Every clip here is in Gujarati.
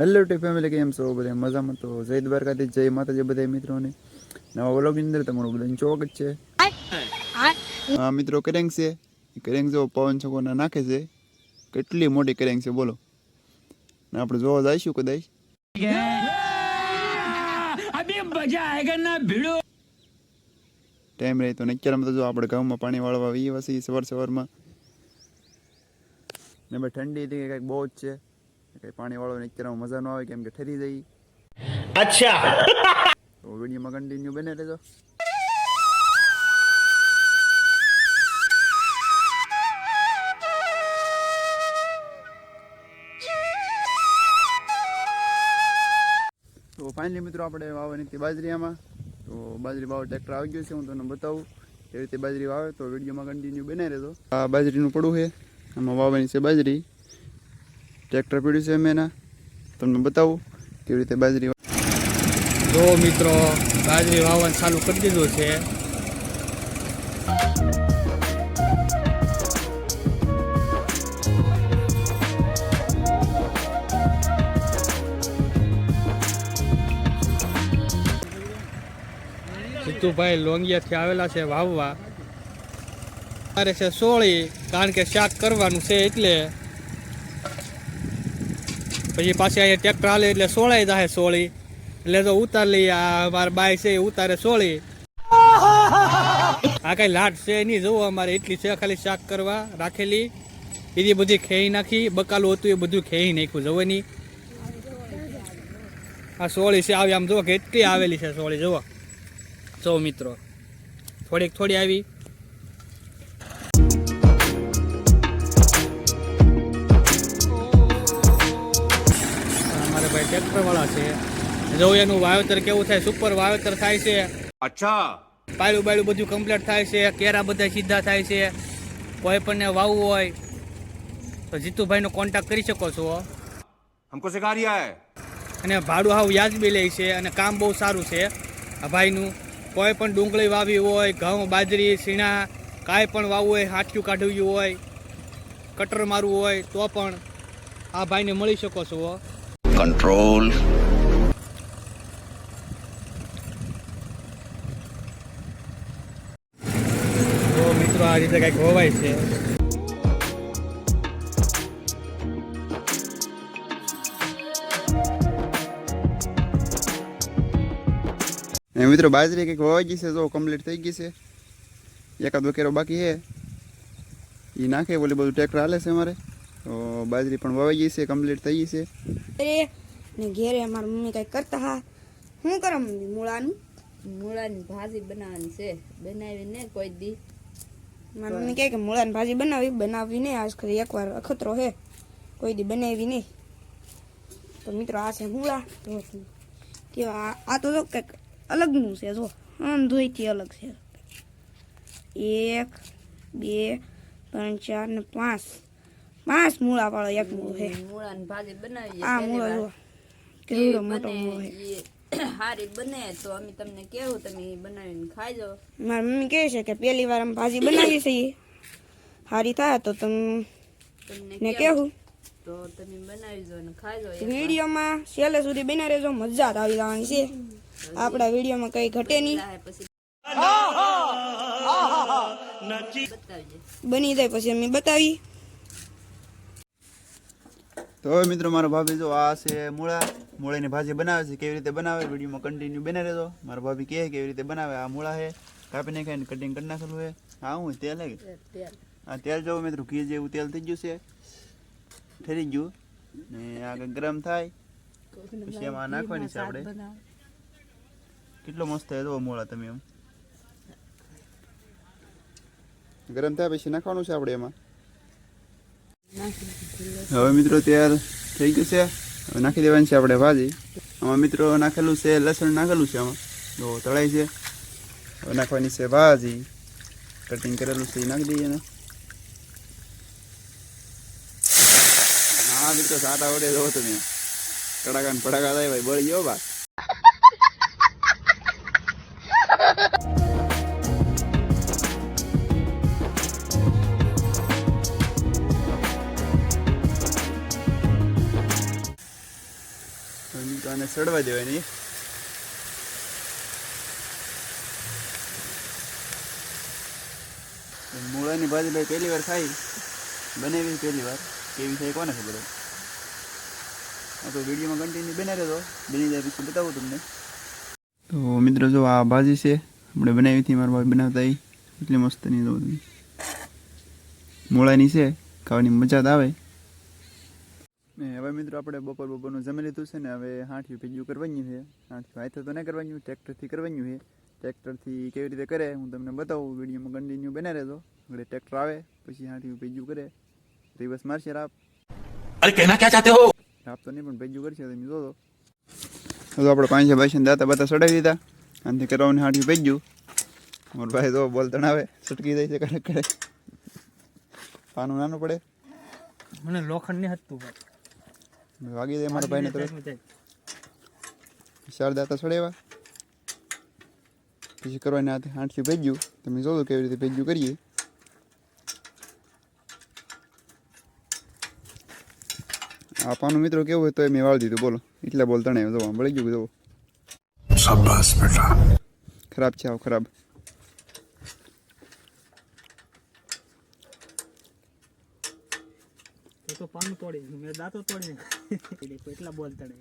હેલો ટી ફેમિલી કેમ છો બધા મજામાં. તો જય દ્વારકાથી જય માતાજી બધા મિત્રોને. નવા વ્લોગની અંદર તમારું બધાનું ચોક જ છે. હા, મિત્રો, કરેંગ છે. કરેંગ જો પવન છકોના નાખે છે. કેટલી મોટી કરેંગ છે, બોલો. ને આપણે જોવા જઈશું કદાચ. ટાઈમ રહે તો ને અત્યારે તો જો આપણે ગામમાં પાણી વાળવા આવીએ છીએ સવાર સવારમાં. ને ભાઈ ઠંડી હતી કંઈક બહુ જ છે. એટલે પાણીવાળો નેચરમાં મજા ન આવે કેમ કે ઠરી જાય. અચ્છા. તો વિડીયોમાં કન્ટિન્યુ બને રહેજો. તો ફાઇનલી મિત્રો આપણે વાવવાની હતી બાજરીમાં તો બાજરી વાવ ટ્રેક્ટર આવી ગયું છે હું તમને બતાવું એ રીતે બાજરી વાવે. તો વિડીયોમાં કન્ટિન્યુ બનાવી રહેતો આ બાજરીનું પડું છે. આમાં વાવવાની છે બાજરી. ટ્રેક્ટર પીડ્યું છે મેં એના. તમને બતાવું કેવી રીતે બાજરી તો મિત્રો, બાજરી વાવવાનું ચાલુ કરી દીધું છે. જીતુભાઈ લોંગિયાથી આવેલા છે વાવવા. મારે છે સોળી, કારણ કે શાક કરવાનું છે એટલે પછી પાછી અહીંયા ટ્રેક્ટર હાલે એટલે સોળાઈ જાય સોળી. એટલે તો ઉતાર લઈ આ મારા બાય છે ઉતારે સોળી. આ કઈ લાટ છે નહીં જવું અમારે એટલી છે ખાલી શાક કરવા રાખેલી. એની બધી ખેઈ નાખી, બકાલું હતું એ બધું ખેઈ નાખ્યું, જુઓ નહીં આ સોળી છે, આવી આમ જુઓ કેટલી આવેલી છે સોળી, જુઓ. જો મિત્રો, થોડીક થોડી આવી. ટ્રેક્ટરવાળા છે. જો એનું વાવેતર કેવું થાય સુપર વાવેતર થાય છે. અચ્છા. પાયલું બાયલું બધું કમ્પ્લીટ થાય છે. કેરા બધા સીધા થાય છે. કોઈ પણ વાવવું હોય તો જીતુભાઈનો કોન્ટેક્ટ કરી શકો છો. હમકો સિખા રહ્યા હે અને ભાડું હાવ વ્યાજબી લે છે અને કામ બહુ સારું છે. આ ભાઈનું કોઈ પણ ડુંગળી વાવી હોય ઘઉં બાજરી સીણા કાંઈ પણ વાવવું હોય હાટક્યું કાઢવ્યું હોય કટર મારવું હોય તો પણ આ ભાઈને મળી શકો છો. Control. તો મિત્રો આ રીતે કંઈક હોવાય છે. એ મિત્રો બાજરી કંઈક વવાઈ ગઈ છે જો કમ્પ્લીટ થઈ ગઈ છે. એકાદ વકેરો બાકી છે. એ નાખે બોલી બધું ટ્રેક્ટર હાલે છે અમારે. તો બાજરી પણ વવાઈ ગઈ છે કમ્પ્લીટ થઈ ગઈ છે. ને ઘેરે અમારા મમ્મી કઈ કરતા હા. શું કરો મમ્મી મૂળાનું? મૂળાની ભાજી બનાવવાની છે. બનાવીને કોઈ દી. મારી મમ્મી કહે કે મૂળાની ભાજી બનાવી બનાવી નહીં. આજ ખરી એકવાર અખતરો હે. કોઈ દી બનાવી નહીં. તો મિત્રો આ છે મૂળા. તો કેવા આ- આ તો જો કંઈક અલગનું છે જો. આમ ધોઈથી અલગ છે. એક બે ત્રણ ચાર ને પાંચ. પાંચ મૂળા વાળો એક મૂળો છે મૂળાની ભાજી બનાવીએ આ મૂળો. જો કેવડો મોટો મૂળો છે હારી બને તો અમે તમને કેવું તમે બનાવીને ખાજો મારી મમ્મી કહે છે કે પહેલી વાર અમે ભાજી બનાવીએ છીએ સારી થાય તો તમે ને કેવું તો તમે બનાવીજો અને ખાઈ વિડીયોમાં છેલ્લે સુધી બના રહેજો મજા જ આવી જવાની છે આપણા વિડીયોમાં કઈ ઘટે નહીં બની જાય પછી અમે બતાવી તો હવે મિત્રો મારો ભાભી જો આ છે મૂળા. મૂળાની ભાજી બનાવે છે કેવી રીતે બનાવે વિડીયોમાં કન્ટિન્યુ બને રહેજો. મારા ભાભી કહે કેવી રીતે બનાવે આ મૂળા છે. કાપી નાખાય કટિંગ કરી નાખેલું છે. હા હું તેલ હે કે? આ તેલ જવું મિત્રો ઘી જેવું તેલ થઈ ગયું છે. ઠરી ગયું. ને આ ગરમ થાય. પછી એમાં નાખવાની છે આપણે. કેટલો મસ્ત છે જો મૂળા તમે એમ. ગરમ થાય પછી નાખવાનું છે આપણે એમાં? હવે મિત્રો તૈયાર થઈ ગયું છે. હવે નાખી દેવાની છે આપણે ભાજી. આમાં મિત્રો નાખેલું છે, લસણ નાખેલું છે આમાં. બહુ તળાય છે. હવે નાખવાની છે ભાજી. કટિંગ કરેલું છે, એ નાખી દઈએ ને. હા, મિત્રો સાટા વડે જો તમે. કડાકા ને પડાકા થાય ભાઈ બળી ગયો બા સડવા દેવાની. મૂળાની ભાજી ભાઈ પહેલી વાર ખાઈ. બનાવી પહેલી વાર. કેવી થાય કોને ખબર હોય. તો વિડીયોમાં કન્ટિન્યુ બને રહેતો બની જાય પછી બતાવું તમને. તો મિત્રો જો આ ભાજી છે, આપણે બનાવી હતી, મારા ભાઈ બનાવતા એટલી મસ્ત નહીં મૂળાની છે, ખાવાની મજા જ આવે. ને હવે મિત્રો આપણે બપોર બપોરનું જમી લીધું છે ને હવે હાંઠિયું ભેગું કરવાનું છે. હાંઠિયું હાથે તો નહીં કરવાનું ટ્રેક્ટરથી કરવાનું છે. ટ્રેક્ટરથી કેવી રીતે કરે હું તમને બતાવું વિડીયોમાં કન્ટિન્યુ બને રહેજો. ઘડે ટ્રેક્ટર આવે પછી હાંઠિયું ભીજ્યું કરે. રિવર્સ મારશે રાપ. અરે કહેના ક્યાં ચાહતે હો? રાપ તો નહીં પણ ભેગું કરશે તમે જો તો આપણે પાંચે ભાઈ દાતા બધા ચડાવી દીધા. આનાથી કરવાની હાડી પડી મોર ભાઈ તો બોલ તણાવે છટકી જાય છે કડક કડક પાનું નાનું પડે. મને લોખંડ નહીં હતું વાગી દે મારા ભાઈને તરફ શારદા તો સડેવા પછી કરવાના હાથે આઠથી ભેજ્યું તમે જોજો કેવી રીતે ભેજ્યું કરીએ આ પાનું મિત્રો કેવું હોય તો મેં વાળી દીધું બોલો એટલા બોલતા નહીં જોવા મળી ગયું જોવો ખરાબ છે આવું ખરાબ તો તો પાનું તોડી. મેં દાંતો તોડી નાખ્યો. એટલા બોલ તડે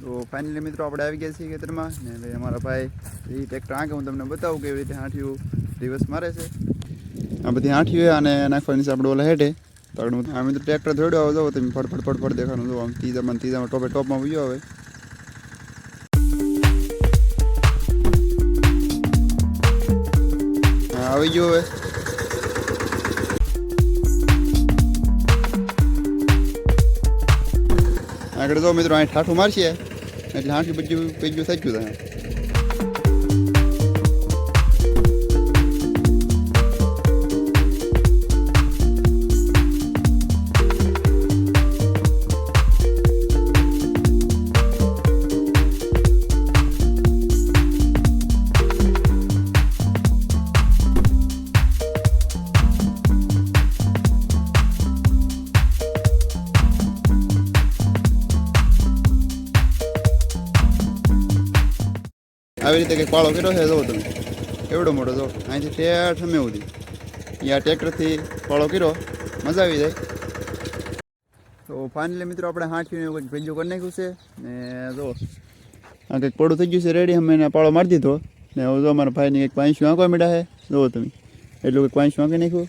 તો ફાઇનલી મિત્રો આપણે આવી ગયા છીએ ખેતરમાં, ને હવે અમારા ભાઈ એ ટ્રેક્ટર આંકે હું તમને બતાવું કેવી રીતે હાંઠિયું દિવસ મારે છે આ બધી હાંઠિયું અને નાખવાની છે આપણે ઓલા હેઠે તો હું- આ મિત્રો ટ્રેક્ટર દોડ્યો આવો, જો તમે ફટફટ ફટફટ દેખાનું જો, આમ ત્રીજામાં ત્રીજામાં ટોપે ટોપમાં ઉયો હવે આવી ગયો હવે આગળ જો મિત્રો અહીં ઠાઠું મારશે. એટલે હાંઠું બીજું બીજું થઈ ગયું તમે આવી રીતે કંઈક પાળો કર્યો છે જુઓ તમે. એવડો મોટો જો અહીંથી ઠેઠ અમે સુધી અહીંયા ટ્રેક્ટરથી પાળો કર્યો. મજા આવી જાય. તો ફાઇનલી મિત્રો આપણે હાંઠીને કંઈક ભેજું કરી નાખ્યું છે. ને જો આ કંઈક પડું થઈ ગયું છે રેડી અમે પાળો મારી દીધો. ને હવે જો અમારા ભાઈને કંઈક પાંચશું આંકવા મીડા છે. જુઓ તમે. એટલું કંઈક પાંચશું આંકી નાખ્યું.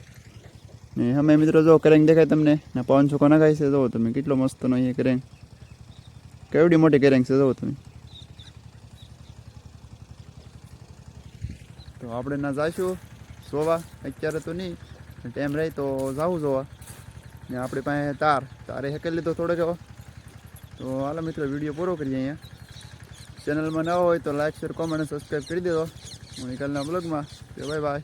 ને અમે મિત્રો જો કરેંગ દેખાય તમને. ને પવન છોકો નાખાય છે જુઓ તમે. કેટલો મસ્તનો અહીંયા કરેંગ. કેવડી મોટી કરેંગ છે જુઓ તમે. આપણે ના જઈશું જોવા અત્યારે તો નહીં ટાઈમ રહી તો જાવું જોવા. ને આપણી પાસે તાર, તારે હેકેલ લીધો થોડોક એવો તો હાલો મિત્રો, વીડિયો પૂરો કરીએ અહીંયા. ચેનલમાં નવા હોય તો લાઈક શેર કોમેન્ટ સબસ્ક્રાઈબ કરી દેજો. હું કાલના બ્લોગમાં બાય બાય.